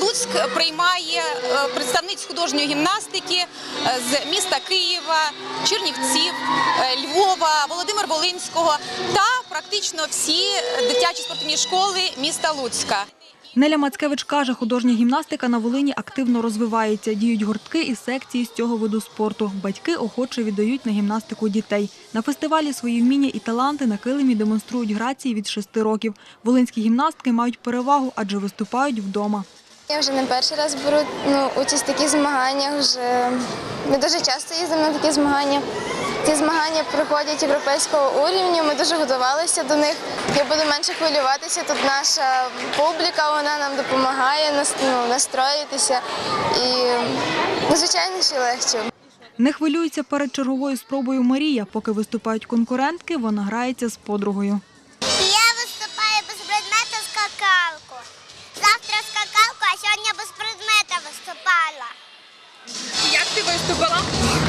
Луцьк приймає е, представниць художньої гімнастики е, з міста Києва, Чернівців, е, Львова, Володимир Волинського та практично всі дитячі спортивні школи міста Луцька. Неля Мацкевич каже, художня гімнастика на Волині активно розвивається. Діють гуртки і секції з цього виду спорту. Батьки охоче віддають на гімнастику дітей. На фестивалі свої вміння і таланти на килимі демонструють грації від шести років. Волинські гімнастки мають перевагу, адже виступають вдома. Я вже не перший раз беру ну, участь в таких змаганнях. Вже не дуже часто їздимо на такі змагання. Ці змагання проходять європейського уровня. Ми дуже готувалися до них. Я буду менше хвилюватися. Тут наша публіка вона нам допомагає ну, настроїтися і ну, звичайно ще легше. Не хвилюється перед черговою спробою Марія. Поки виступають конкурентки, вона грається з подругою. Виступила?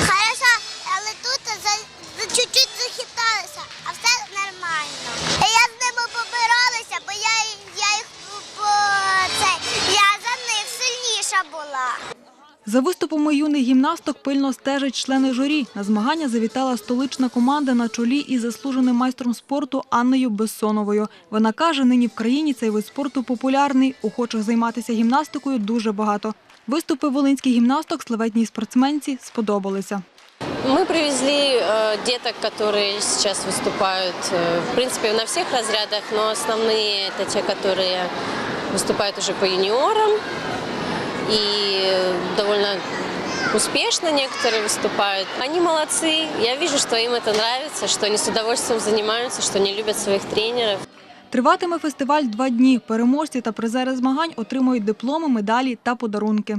Хорошо, але тут за, за чуть-чуть захиталася, а все нормально. Я з ними побиралася, бо я, я їх по це, я за них сильніша була. За виступами юних гімнасток пильно стежать члени журі. На змагання завітала столична команда на чолі із заслуженим майстром спорту Анною Бессоновою. Вона каже, нині в країні цей вид спорту популярний, охочих займатися гімнастикою дуже багато. Виступи волинських гімнасток славетній спортсменці сподобалися. Мы привезли э, деток, которые сейчас выступают, э, в принципе, на всех разрядах, но основные это те, которые выступают уже по юниорам. И э, довольно успешно некоторые выступают. Они молодцы. Я вижу, что им это нравится, что они с удовольствием занимаются, что они любят своих тренеров. Триватиме фестиваль два дні. Переможці та призери змагань отримують дипломи, медалі та подарунки.